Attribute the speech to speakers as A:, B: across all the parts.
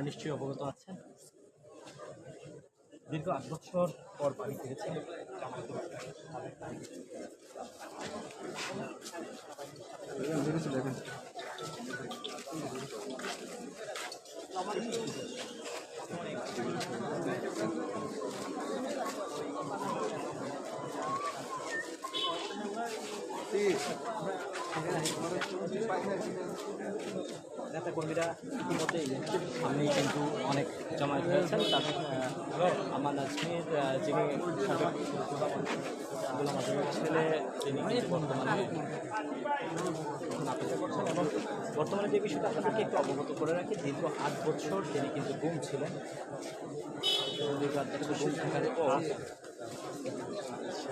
A: আপনারা নিশ্চয়ই অবগত আছেন। দীর্ঘ আট বছর পর বাড়ি ফিরেছেন। নেতা কর্মীরা ইতিমধ্যে সামনেই কিন্তু অনেক জমায়েত হয়েছেন তাদের আমার নাজমির যিনি গোলাম আজমের ছেলে তিনি বর্তমানে করছেন এবং বর্তমানে যে বিষয়টা আপনাদেরকে একটু অবগত করে রাখি, দীর্ঘ আট বছর তিনি কিন্তু গুম ছিলেন। দীর্ঘ আট বছর গুম থাকার পর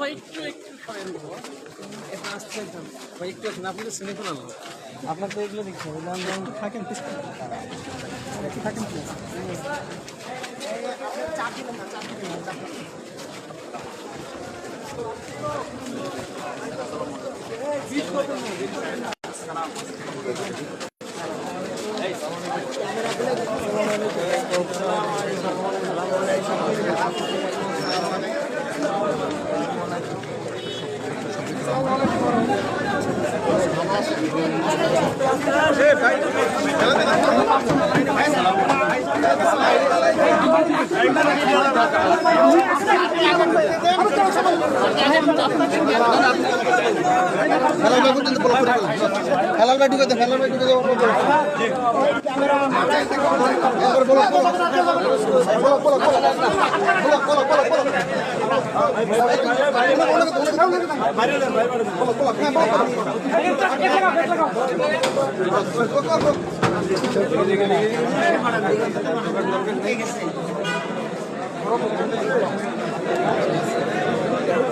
B: ভাই একটু একটু এটা আসতে একদম ভাই একটু না আপনি শুনে ফেলাম আপনার তো এগুলো দেখতে হবে লং লং থাকেন একটু থাকেন প্লিজ
C: ফেলার ভাই ঢুকে দে ফেলার ভাই ঢুকে দে বলো বলো বলো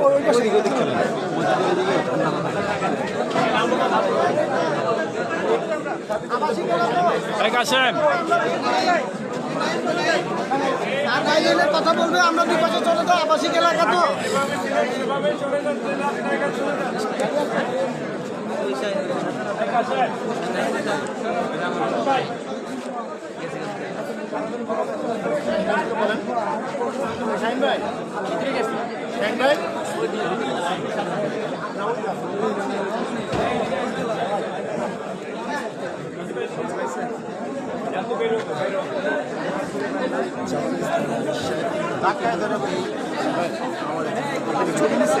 C: বলো কথা বলবে আমরা দুই পাশে চলে যাই আবাসিক এলাকা তো
B: ভাই ধাক্কায় ধরে আমার ছোট নিচে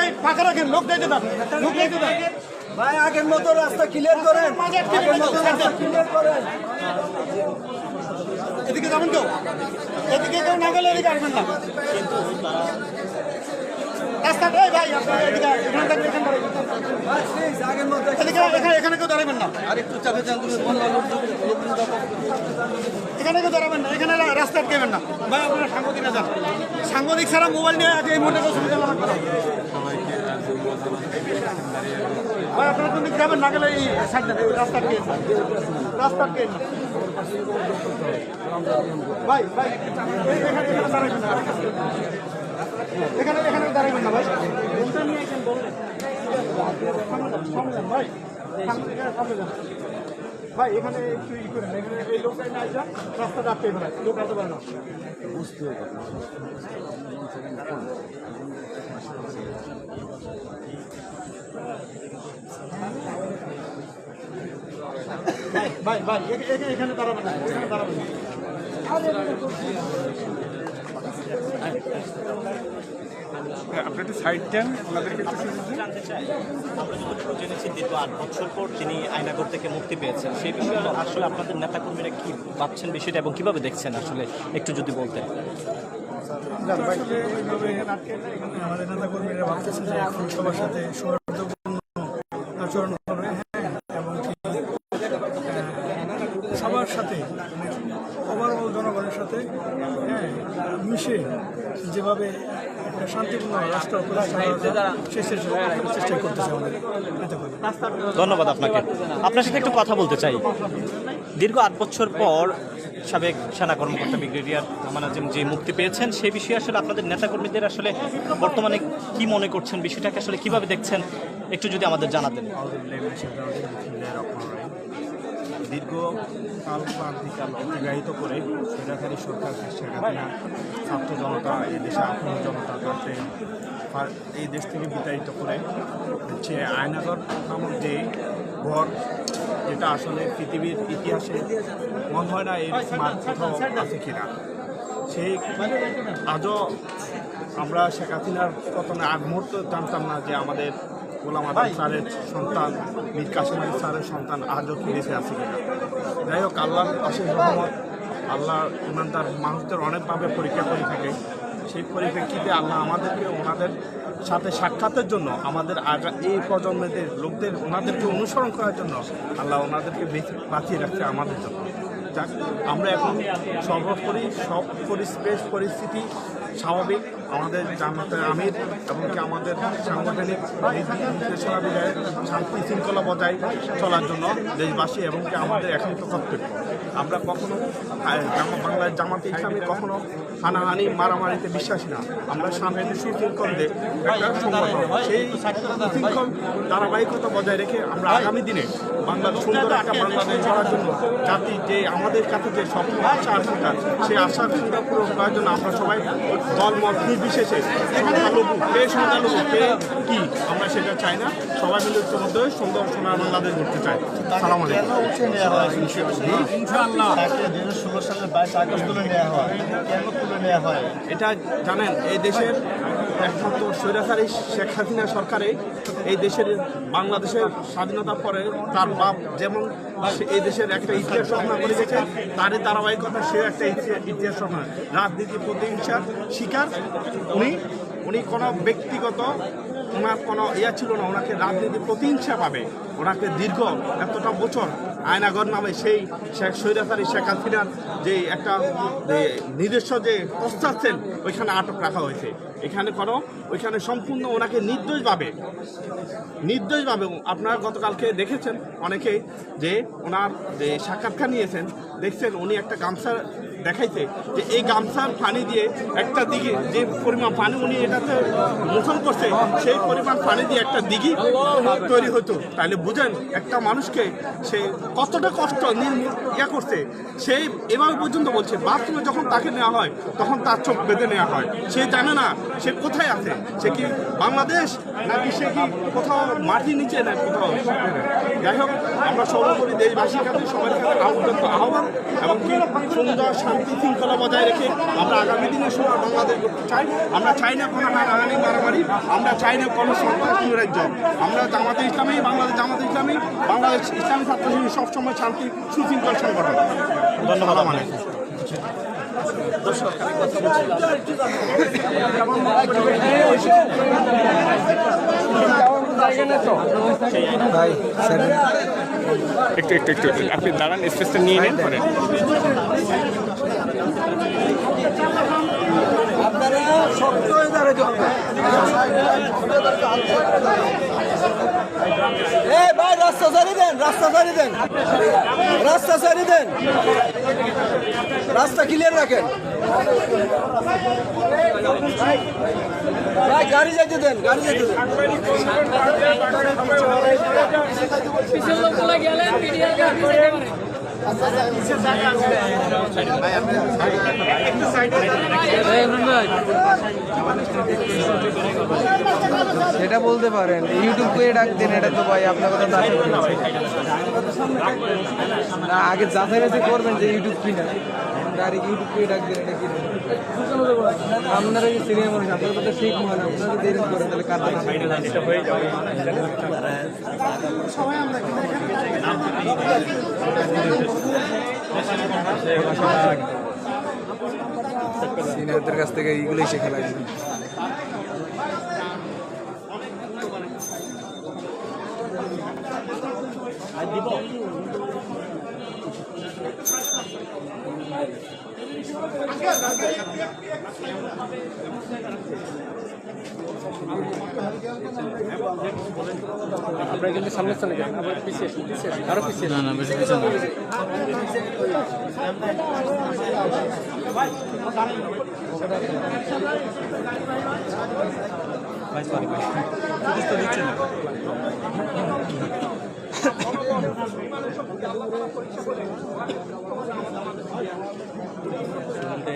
B: এই ফাঁকা রাখেন লোক ভাই আগের মতো রাস্তা ক্লিয়ার করেন আগের মতো রাস্তা ক্লিয়ার করেন। এদিকে যাবেন কেউ এদিকে কেউ না গেলে এদিকে আসবেন না। ভাই আপনারা এদিকে এখানে এখানে এখানে এখানে কেউ দাঁড়াবেন না। এখানে কেউ দাঁড়াবেন না এখানে রা- রাস্তা আটকেবেন না। ভাই আপনারা সাংবাদিকরা যান। সাংবাদিক ছাড়া মোবাইল নিয়ে আজ এই মুহূর্তে লাগবে।
C: ভাই, আপনারা কোন দিক যাবেন না, গেলে এই রাস্তা কে রাস্তা কে ভাই ভাই, এখানে এখানে দাঁড়াবেন না এখানে এখানে দাঁড়াবেন না, ভাই। সামনে ভাই। সামনে সামনে। ভাই, এখানে একটু ই করেন, এখানে এই লোকটা না যান রাস্তাটা আটকে ফেলায় লোক আসতে পারে না। ভাই ভাই এ- এখানে দাঁড়াবেন এখানে দাঁড়াবেন
D: আপনি একটু সাইড দেন ওনাদেরকে একটু
A: জানতে চাই আমরা যতটুকু জেনেছি দীর্ঘ আট বছর পর তিনি আয়নাগর থেকে মুক্তি পেয়েছেন সেই বিষয়ে আসলে আপনাদের নেতাকর্মীরা কি ভাবছেন বিষয়টা এবং কীভাবে দেখছেন আসলে একটু যদি বলতেন।
E: আমাদের নেতা কর্মীরা ভাবতেছে যে এখন সবার সাথে সৌহার্দ্যপূর্ণ আচরণ করবে হ্যাঁ এবং কি আহ, সবার সাথে ওভারঅল জনগণের সাথে হ্যাঁ মিশে যেভাবে একটা শান্তিপূর্ণ রাষ্ট্র প্রতিষ্ঠা চেষ্টা নেতা কর্মী
A: ধন্যবাদ আপনাকে। আপনার সাথে একটু কথা বলতে চাই। দীর্ঘ আট বছর পর সাবেক সেনা কর্মকর্তা ব্রিগেডিয়ার আমান আজিম যে মুক্তি পেয়েছেন সেই বিষয়ে আসলে আপনাদের নেতাকর্মীদের আসলে বর্তমানে কি মনে করছেন? বিষয়টাকে আসলে কীভাবে দেখছেন? একটু যদি আমাদের জানাতেন।
F: দীর্ঘ কাল ক্রান্তিকাল অতিবাহিত করে স্বৈরাচারী সরকার শেখ ছাত্র জনতা, এই দেশে আপন জনতা আর এই দেশ থেকে বিতাড়িত করে হচ্ছে আয়নাগর নামক যে ঘর, যেটা আসলে পৃথিবীর ইতিহাসে মনে হয় না কোথাও আছে কিনা। সেই আজও আমরা শেখ হাসিনার পতনের আগ মুহূর্তে জানতাম না যে আমাদের গোলাম আদম স্যারের সন্তান, মীর কাসিম আলী স্যারের সন্তান আজও বেঁচে আছে কিনা? যাই হোক আল্লাহ অশেষ রহমত আল্লাহ ইমানদার মানুষদের অনেকভাবে পরীক্ষা করে থাকে। সেই পরিপ্রেক্ষিতে আল্লাহ আমাদেরকে ওনাদের সাথে সাক্ষাতের জন্য, আমাদের আগা, এই প্রজন্মেদের লোকদের, ওনাদেরকে অনুসরণ করার জন্য আল্লাহ ওনাদেরকে বেঁচে- বাঁচিয়ে রাখছে আমাদের জন্য। যাক, আমরা এখন সর্বোপরি সব পরিবেশ পরিস্থিতি স্বাভাবিক। আমাদের জামাতের আমির এবং কি আমাদের সাংগঠনিক শান্তি শৃঙ্খলা বজায় চলার জন্য দেশবাসী এবং আমাদের একান্ত কর্তব্য। আমরা কখনো বাংলার জামাতে ইসলামী কখনো হানাহানি, মারামারিতে বিশ্বাসী না। আমরা শান্তি সুশৃঙ্খলদের একটা সংগঠন সেই সুশৃঙ্খল ধারাবাহিকতা বজায় রেখে আমরা আগামী দিনে বাংলার সুন্দর একটা বাংলাদেশ করার জন্য জাতি যে আমাদের কাছে যে স্বপ্ন আশা আকাঙ্ক্ষা সেই আশা আকাঙ্ক্ষা পূরণ করার জন্য আমরা সবাই দল মত নির্বিশেষে সংখ্যালঘু কে সংখ্যালঘু কে আমরা সেটা চাই না। সবাই মিলে ঐক্যবদ্ধ সুন্দর সোনার বাংলাদেশ গড়তে চাই। সালাম আলাইকুম।
C: ষোলো সালের বাইশ আগস্ট তুলে নেওয়া হয়। কেন তুলে নেওয়া হয়?
F: এটা জানেন এই দেশের একমাত্র স্বৈরাচারী শেখ হাসিনা সরকারে এই দেশের বাংলাদেশের স্বাধীনতার পরে তার বাপ যেমন এই দেশের একটা ইতিহাস রচনা করে গেছে তারই ধারাবাহিকতা সে একটা ইতিহাস- ইতিহাস রচনা। রাজনীতি প্রতিহিংসার শিকার উনি উনি কোনো ব্যক্তিগত ওনার কোনো ইয়া ছিল না ওনাকে রাজনীতি প্রতিহিংসা পাবে ওনাকে দীর্ঘ এতটা বছর আয়নাগর নামে সেই শেখ সৈরাতারি শেখ হাসিনার যে একটা নিজস্ব যে পশ্চাচ্ছেন ওইখানে আটক রাখা হয়েছে। এখানে করো, ওইখানে সম্পূর্ণ ওনাকে নির্দোষভাবে নির্দোষভাবে, আপনারা গতকালকে দেখেছেন অনেকেই যে ওনার যে সাক্ষাৎকার নিয়েছেন, দেখছেন উনি একটা গামছা দেখাইছে যে এই গামছার পানি দিয়ে একটা দিকে যে পরিমাণ পানি উনি এটাতে মোচন করছে, সেই পরিমাণ পানি দিয়ে একটা দিঘি তৈরি হতো। তাহলে বুঝেন, একটা মানুষকে সে কতটা কষ্ট ইয়া করছে সেই এভাবে পর্যন্ত বলছে, বাথরুমে যখন তাকে নেওয়া হয়, তখন তার চোখ বেঁধে নেওয়া হয়। সে জানে না সে কোথায় আছে, সে কি বাংলাদেশ, নাকি সে কি কোথাও মাটির নিচে, না কোথাও যাই হোক, আমরা সর্বোপরি দেশবাসীর কাছে, সবার কাছে আহ্বান এবং কি সুন্দর শান্তি শৃঙ্খলা বজায় রেখে আমরা আগামী দিনে সময় বাংলাদেশ করতে চাই। আমরা চাই না কোনো হানাহানি, মারামারি, আমরা চাই না কোনো সন্ত্রাস রাজ্য আমরা জামাতে ইসলামী বাংলাদেশ জামাতে ইসলামী বাংলাদেশ ইসলামী ছাত্র শিবির সবসময় শান্তি সুশৃঙ্খল সংগঠন। ধন্যবাদ মানে
D: একটু একটু একটু একটু। আপনি দাঁড়ান স্পেসটা নিয়ে নেন করেন
C: আপনারা শক্ত হয়ে দাঁড়াতে হবে
G: এই ভাই, রাস্তা সারি দেন, রাস্তা সারি দেন। রাস্তা সারি দেন। রাস্তা ক্লিয়ার রাখেন। ভাই, গাড়ি যেতে দেন, গাড়ি যেতে দেন।
H: সেটা বলতে পারেন। ইউটিউব করে ডাক দেন, এটা তো ভাই আপনার কথা না, আগে যাচাই বাছাই করবেন যে ইউটিউব কিনা। ডাইরেক্ট এটা আপনারা আপনারা তো ঠিক কার দেখা সিনিয়রদের কাছ থেকে এইগুলোই শেখা লাগবে
G: আপনারা কিন্তু সামনে যান আবার পিছিয়ে পিছিয়ে আরও পিছিয়ে না না বেশি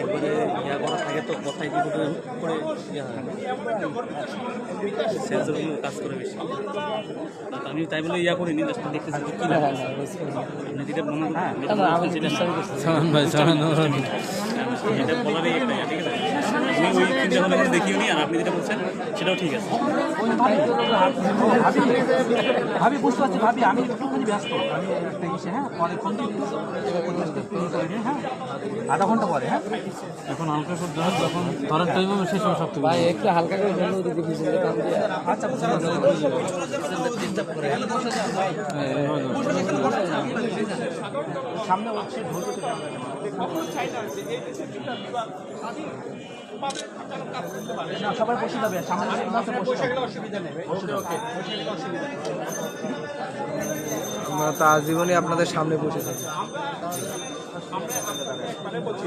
I: একবারে ইয়া করা থাকে তো কথাই দিব করে ইয়া হয় সেন্সরগুলো কাজ করে বেশি আমি তাই বলে ইয়া করিনি জাস্ট দেখতেছি কি লাগে আপনি যেটা মনে করেন যেটা বলারই একটা আমি ওই হলে দেখিও নি আর আপনি যেটা বলছেন সেটাও ঠিক আছে।
G: ভাবি বুঝতে পারছি ভাবি আমি একটুখানি ব্যস্ত। আমি একটা ইসে হ্যাঁ পরে ফোন হ্যাঁ আধা ঘণ্টা পরে হ্যাঁ। এখন হালকা সহ্য হয় যখন ধরার টাইম হবে সেই সময় সব ভাই একটু হালকা করে জন্য ওদিকে পিছনে কাম দিয়ে আচ্ছা
A: সামনে হচ্ছে ধৈর্য ধরে কখনো যে এই দেশের দুটা বিভাগ স্বাধীনভাবে তারা কাজ করতে পারে।
G: না সবাই বসে যাবে বসে
A: বসে গেলে অসুবিধা নেই। ওকে ওকে বসে গেলে অসুবিধা নেই।
H: আমরা তা আজীবনই আপনাদের সামনে বসে থাকি।
A: আমরা আমরা বলছি।